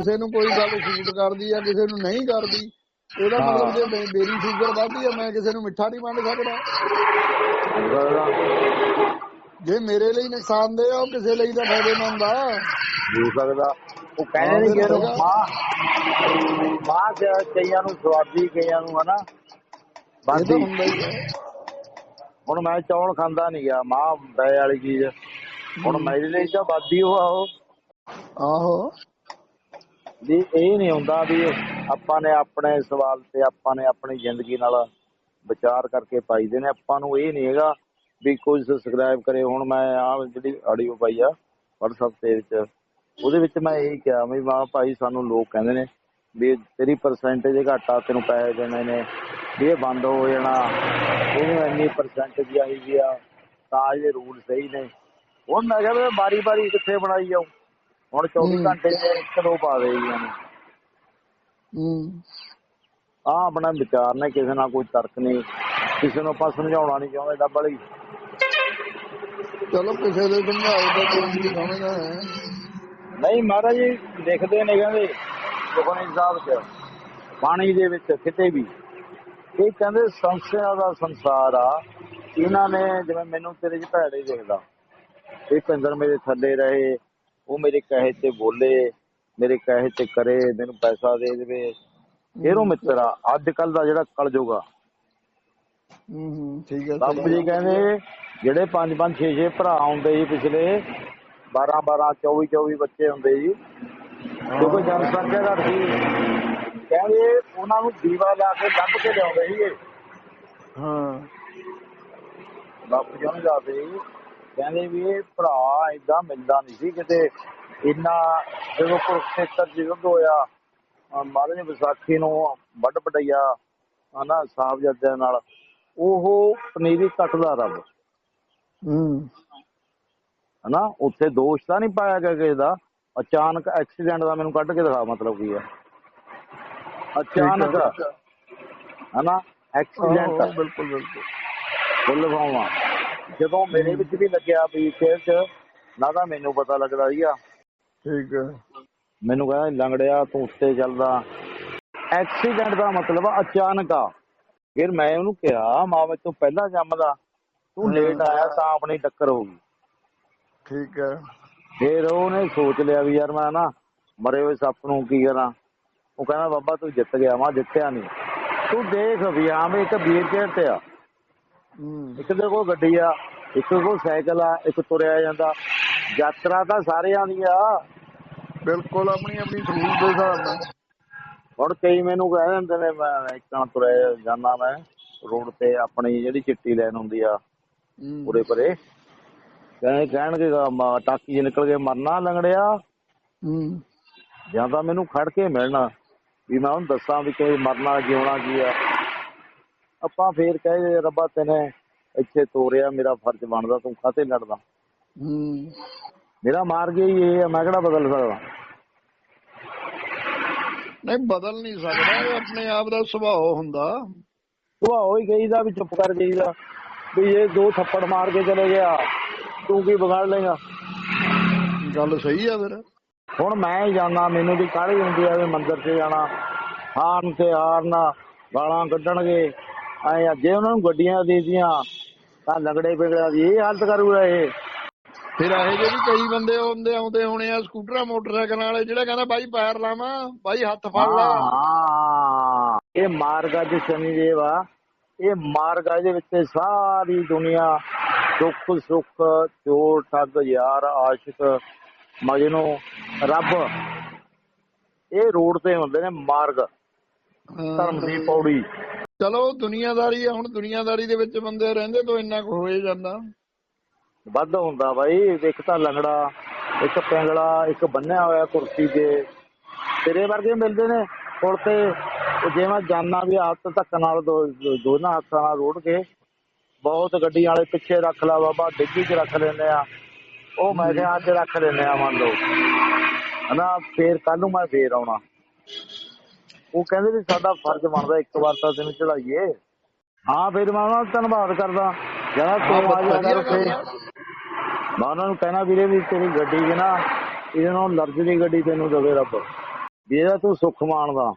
ਕਿਸੇ ਨੂੰ ਕੋਈ ਗੱਲ ਸੂਟ ਕਰਦੀ ਆ ਕਿਸੇ ਨੂੰ ਨਹੀਂ ਕਰਦੀ ਇਹਦਾ। ਮਤਲਬ ਜੇ ਮੇ- ਮੇਰੀ ਸ਼ੂਗਰ ਵੱਧਦੀ ਆ ਮੈਂ ਕਿਸੇ ਨੂੰ ਮਿੱਠਾ ਨਹੀਂ ਵੰਡ ਸਕਦਾ। ਜੇ ਮੇਰੇ ਲਈ ਨੁਕਸਾਨਦੇ ਆ ਉਹ ਕਿਸੇ ਲਈ ਤਾਂ ਫਾਇਦੇਮੰਦ ਆ। ਹੋ ਸਕਦਾ। ਉਹ ਕਹਿੰਦੇ ਨਹੀਂ ਕਿ ਮਾਂ ਮਾਂ ਚ ਕਈਆਂ ਨੂੰ ਸਵਾਦੀ ਕਈਆਂ ਨੂੰ ਹਨਾ ਬਾਦੀ। ਆ। ਹੁਣ ਮੈਂ ਚੌਲ ਖਾਂਦਾ ਨਹੀਂ ਗਿਆ ਮਾਂ ਬੈ ਵਾਲੀ ਚੀਜ਼। ਹੁਣ ਮੇਰੇ ਲਈ ਤਾਂ ਬਾਦੀ ਆ ਉਹ। ਆਹੋ। ਵੀ ਇਹ ਨਹੀਂ ਹੁੰਦਾ ਵੀ ਆਪਾਂ ਨੇ ਆਪਣੇ ਸਵਾਲ ਤੇ ਆਪਾਂ ਨੇ ਆਪਣੀ ਜ਼ਿੰਦਗੀ ਨਾਲ ਵਿਚਾਰ ਕਰਕੇ ਪਾਈਦੇ ਨੇ। ਆਪਾਂ ਨੂੰ ਇਹ ਨਹੀਂ ਹੈਗਾ ਵੀ ਕੋਈ ਸਬਸਕ੍ਰਾਈਬ ਕਰੇ। ਹੁਣ ਮੈਂ ਆ ਜਿਹੜੀ ਆਡੀਓ ਪਾਈ ਆ WhatsApp ਤੇ ਵਿੱਚ, ਉਹਦੇ ਵਿੱਚ ਮੈਂ ਇਹ ਕਿਹਾ ਵੀ ਮਾਂ ਭਾਈ ਸਾਨੂੰ ਲੋਕ ਕਹਿੰਦੇ ਨੇ ਵੀ ਤੇਰੀ ਪਰਸੈਂਟੇਜ ਘਾਟਾ ਤੈਨੂੰ ਪੈਸੇ ਦੇਣੇ ਨੇ ਇਹ ਬੰਦ ਹੋ ਜਾਣਾ। ਇਹਨੂੰ ਇੰਨੀ ਪਰਸੈਂਟੇਜ ਆਈ ਵੀ ਆ, ਤਾਂ ਇਹ ਰੂਲ ਸਹੀ ਨੇ। ਉਹ ਮੈਂ ਕਿਹਾ ਵੀ ਬਾਰੀ ਕਿੱਥੇ ਬਣਾਈ ਜਾਊ? ਹੁਣ 24 ਹੂੰ। ਘੰਟੇ ਚ ਇੱਕ ਦੋ ਪਾ ਦੇ ਜੀ ਹੂੰ। ਆ ਆਪਣਾ ਵਿਚਾਰ ਨੇ ਕਿਸੇ ਨਾਲ ਕੋਈ ਤਰਕ ਨਹੀਂ। ਕਿਸੇ ਨੂੰ ਆਪਾਂ ਸਮਝਾਉਣਾ ਨਹੀਂ ਚਾਹੁੰਦੇ ਡੱਬਲ ਹੀ ਚਲੋ ਕਿਸੇ ਦੇ ਸਮਝਾਓ ਤਾਂ ਕੋਈ ਨਹੀਂ ਸਮਝਦਾ ਹੈ। ਨਹੀਂ ਮਹਾਰਾਜ ਜੀ ਲਿਖਦੇ ਨੇ ਕਹਿੰਦੇ ਸੁਖਮਨੀ ਸਾਹਿਬ ਚ ਬਾਣੀ ਦੇ ਵਿੱਚ ਕਿਤੇ ਵੀ। ਇਹ ਕਹਿੰਦੇ ਸੰਸਿਆ ਦਾ ਸੰਸਾਰ ਆ। ਇਹਨਾਂ ਨੇ ਜਿਵੇਂ ਮੈਨੂੰ ਤੇਰੇ ਚ ਭੈੜੇ ਦੇਖਦਾ। ਇਹ ਕੰਦਰ ਮੇਰੇ ਥੱਲੇ ਰਹੇ ਉਹ ਮੇਰੇ ਕਹੇ ਤੇ ਬੋਲੇ ਮੇਰੇ ਕਹੇ ਤੇ ਕਰੇ ਮੈਨੂੰ ਪੈਸਾ ਦੇ ਦੇਵੇ। ਇਹਨੂੰ ਮਿੱਤਰਾ ਅੱਜ ਕੱਲ ਦਾ ਜਿਹੜਾ ਕਲਯੁਗ ਆ। ਹੂੰ ਹੂੰ ਠੀਕ ਹੈ ਰੱਬ ਜੀ ਕਹਿੰਦੇ ਜਿਹੜੇ ਪੰਜ ਪੰਜ 6 6 ਭਰਾ ਹੁੰਦੇ ਜੀ ਪਿਛਲੇ 12 12 24 24 ਬੱਚੇ ਹੁੰਦੇ ਜੀ। ਕਿਉਂਕਿ ਜਨਸੰਖਿਆ ਘੱਟ ਸੀ ਕਹਿੰਦੇ ਉਹਨਾਂ ਨੂੰ ਦੀਵਾ ਲਾ ਕੇ ਲੱਭ ਕੇ ਲਿਆਉਂਦੇ ਸੀਗੇ। ਹਾਂ। ਬਾਪੂ ਜੀ ਨੂੰ ਸੀ। ਕਹਿੰਦੇ ਵੀ ਇਹ ਭਰਾ ਏਦਾਂ ਮਿਲਦਾ ਨਹੀਂ ਸੀ ਕਿਤੇ। ਇੰਨਾ ਜਦੋਂ ਕੁਰਕਸ਼ੇਤਰ ਯੁੱਧ ਹੋਇਆ ਮਹਾਰਾਜ ਵਿਸਾਖੀ ਨੂੰ ਵੱਡ ਵਡਈਆ ਹਨਾ ਸਾਹਿਬਜ਼ਾਦਿਆਂ ਨਾਲ ਉਹ ਪਨੀਰੀ ਕੱਟਦਾ ਰੱਬ। ਹੂੰ। ਹਨਾ ਉੱਥੇ ਦੋਸ਼ ਤਾਂ ਨਹੀਂ ਪਾਇਆ ਗਿਆ ਕਿਸੇ ਦਾ। ਅਚਾਨਕ ਐਕਸੀਡੈਂਟ ਦਾ ਮੈਨੂੰ ਕੱਢ ਕੇ ਦਿਖਾ ਮਤਲਬ ਕੀ ਹੈ। ਅਚਾਨਕ ਹਨਾ ਐਕਸੀਡੈਂਟ। ਬਿਲਕੁਲ ਬਿਲਕੁਲ। ਫੁੱਲ ਫਾਉਣਾ ਜਦੋਂ ਮੇਰੇ ਵਿੱਚ ਵੀ ਲੱਗਿਆ ਵੀ ਫੇਰ ਚ ਨਾ ਤਾਂ ਮੈਨੂੰ ਪਤਾ ਲੱਗਦਾ ਸੀਗਾ। ਠੀਕ ਹੈ। ਮੈਨੂੰ ਕਹਿੰਦਾ ਲੰਗੜਿਆ ਤੂੰ ਉੱਤੇ ਚੱਲਦਾ। ਐਕਸੀਡੈਂਟ ਦਾ ਮਤਲਬ ਆ ਅਚਾਨਕ ਆ। ਫਿਰ ਮੈਂ ਉਹਨੂੰ ਕਿਹਾ ਮਾਂ ਵਿੱਚ ਤੋਂ ਪਹਿਲਾਂ ਜੰਮਦਾ। ਤੂੰ ਲੇਟ ਆਇਆ ਤਾਂ ਆਪਣੀ ਟੱਕਰ ਹੋ ਗਈ। ਠੀਕ ਹੈ। ਫਿਰ ਉਹਨੇ ਸੋਚ ਲਿਆ ਵੀ ਯਾਰ ਮੈਂ ਨਾ ਮਰੇ ਹੋਏ ਸੱਪ ਨੂੰ ਕੀ ਕਰਾਂ। ਉਹ ਕਹਿੰਦਾ ਬਾਬਾ ਤੂੰ ਜਿੱਤ ਗਿਆ ਮੈਂ ਜਿੱਤਿਆ ਨਹੀਂ। ਤੂੰ ਦੇਖ ਵੀ ਹਾਂ ਵੀ ਇੱਕ ਵੀਰ ਤੇ ਆ। ਇੱਕ ਦੇ ਕੋਲ ਗੱਡੀ ਆ ਇੱਕ ਕੋਲ ਸਾਈਕਲ ਆ ਇੱਕ ਤੁਰਿਆ ਜਾਂਦਾ। ਯਾਤਰਾ ਤਾਂ ਸਾਰਿਆਂ ਦੀ ਆ। ਬਿਲਕੁਲ ਆਪਣੀ ਆਪਣੀ ਸਹੂਲਤ ਦੇ ਹਿਸਾਬ ਨਾਲ। ਹੁਣ ਕਈ ਮੈਨੂੰ ਕਹਿ ਦਿੰਦੇ ਨੇ ਮੈਂ ਇੱਕਾਂ ਤੁਰਿਆ ਜਾਂਦਾ ਮੈਂ ਰੋਡ ਤੇ ਆਪਣੀ ਜਿਹੜੀ ਚਿੱਟੀ ਲਾਈਨ ਹੁੰਦੀ ਆ ਉਰੇ ਪਰੇ। ਕਹਿੰਦੇ ਕਹਿਣਗੇ ਟਾਕੀ 'ਚ ਨਿਕਲ ਕੇ ਮਰਨਾ ਲੰਗੜਿਆ। ਹੂੰ। ਜਾਂ ਤਾਂ ਮੈਨੂੰ ਖੜ ਕੇ ਮਿਲਣਾ ਵੀ ਮੈਂ ਉਹਨੂੰ ਦੱਸਾਂ ਵੀ ਕਿ ਮਰਨਾ ਜਿਉਣਾ ਕੀ ਆ। ਆਪਾਂ ਫੇਰ ਕਹੇ ਰੱਬਾ ਤੈਨੇ ਇੱਥੇ ਤੋਰਿਆ ਮੇਰਾ ਫਰਜ਼ ਬਣਦਾ ਤੂੰ ਕਾਤੇ ਲੜਦਾ। ਹੂੰ। ਮੇਰਾ ਮਾਰ ਗਿਆ ਹੀ ਇਹ ਆ ਮੈਂ ਕਿਹੜਾ ਬਦਲ ਸਕਦਾ? ਨਹੀਂ ਬਦਲ ਨਹੀਂ ਸਕਦਾ ਇਹ ਆਪਣੇ ਆਪ ਦਾ ਸੁਭਾਅ ਹੁੰਦਾ। ਸੁਭਾਅ ਹੀ ਗਈ ਦਾ ਵੀ ਚੁੱਪ ਕਰ ਜਾਈਦਾ ਵੀ ਇਹ ਦੋ ਥੱਪੜ ਮਾਰ ਕੇ ਚਲੇ ਗਿਆ ਤੂੰ ਕੀ ਵਿਗਾੜ ਲੇਗਾ ਗੱਲ ਸਹੀ ਆ ਫਿਰ। ਹੁਣ ਮੈਂ ਹੀ ਜਾਣਾ ਮੈਨੂੰ ਵੀ ਕਾਹਲੀ ਹੁੰਦੀ ਆ ਵੀ ਮੰਦਿਰ 'ਚ ਜਾਣਾ ਹਾਰਨ ਤੇ ਹਾਰਨ ਗਾਲਾਂ ਕੱਢਣਗੇ। ਐ ਜੇ ਉਹਨਾਂ ਨੂੰ ਗੱਡੀਆਂ ਦੇ ਦੀਆਂ ਤਾਂ ਲੰਗੜੇ ਪਿਗੜਿਆ ਦੀ ਇਹ ਹਾਲਤ ਕਰੂਗਾ ਇਹ। ਫਿਰ ਇਹੋ ਜਿਹੇ ਵੀ ਕਈ ਬੰਦੇ ਆਉਂਦੇ ਆਉਂਦੇ ਹੋਣੇ ਆ ਸਕੂਟਰਾਂ ਮੋਟਰਸਾਈਕਲ ਵਾਲੇ ਜਿਹੜਾ ਕਹਿੰਦਾ ਬਾਈ ਪੈਰ ਲਾਵਾਂ ਬਾਈ ਹੱਥ ਫੜ ਲਾ। ਹਾਂ ਇਹ ਮਾਰਗ ਅੱਜ ਸ਼ਨੀਦੇਵ ਆ। ਇਹ ਮਾਰਗ ਦੇ ਵਿੱਚ ਸਾਰੀ ਦੁਨੀਆ ਦੁੱਖ ਸੁੱਖ ਚੋਰ ਠੱਗ ਯਾਰ ਆਸ਼ਿਕ ਮਜਨੂ ਰੱਬ ਇਹ ਰੋਡ ਤੇ ਹੁੰਦੇ ਨੇ ਮਾਰਗ। ਧਰਮ ਦੀ ਪੌੜੀ। ਚਲੋ ਦੁਨੀਆਦਾਰੀ ਆ ਹੁਣ ਦੁਨੀਆਦਾਰੀ ਦੇ ਵਿੱਚ ਬੰਦੇ ਰਹਿੰਦੇ ਤੋਂ ਇੰਨਾ ਕੁ ਹੋਏ ਜਾਂਦਾ। ਵੱਧ ਹੁੰਦਾ ਬਾਈ ਇੱਕ ਤਾਂ ਲੰਗੜਾ ਇੱਕ ਪਿੰਗਲਾ ਇੱਕ ਬੰਨਿਆ ਹੋਇਆ ਕੁਰਸੀ ਤੇ ਤੇਰੇ ਵਰਗੇ ਮਿਲਦੇ ਨੇ ਪੁਲ ਤੇ ਉਹ ਜੇ ਮੈਂ ਜਾਨਾ ਵੀ ਹੱਥ ਧੱਕ ਨਾਲ ਦੋ- ਦੋ- ਦੋਨਾਂ ਹੱਥਾਂ ਨਾਲ ਰੋੜ ਕੇ ਬਹੁਤ ਗੱਡੀਆਂ ਵਾਲੇ ਪਿੱਛੇ ਰੱਖ ਲਾ ਬਾਬਾ ਡਿੱਗੀ 'ਚ ਰੱਖ ਲੈਂਦੇ ਆ। ਉਹ ਮੈਂ ਕਿਹਾ ਅੱਜ ਰੱਖ ਲੈਂਦੇ ਆ ਮੰਨ ਲਓ। ਹਨਾ ਫੇਰ ਕੱਲ ਨੂੰ ਮੈਂ ਫੇਰ ਆਉਣਾ। ਉਹ ਕਹਿੰਦੇ ਵੀ ਸਾਡਾ ਫਰਜ਼ ਬਣਦਾ ਇੱਕ ਵਾਰ ਤਾਂ ਤੈਨੂੰ ਚੜਾਈਏ ਹਾਂ ਫਿਰ ਮੈਂ ਉਹਨਾਂ ਦਾ ਧੰਨਵਾਦ ਕਰਦਾ। ਜਿਹੜਾ ਤੂੰ ਆ ਜਾ ਕਰ ਉੱਥੇ ਮੈਂ ਉਹਨਾਂ ਨੂੰ ਕਹਿਣਾ ਵੀਰੇ ਵੀ ਤੇਰੀ ਗੱਡੀ 'ਚ ਨਾ ਇਹਨਾਂ ਨੂੰ ਲਰਜ਼ਰੀ ਗੱਡੀ ਤੈਨੂੰ ਦੇਵੇ ਰੱਬ। ਇਹਦਾ ਤੂੰ ਸੁੱਖ ਮਾਣਦਾ।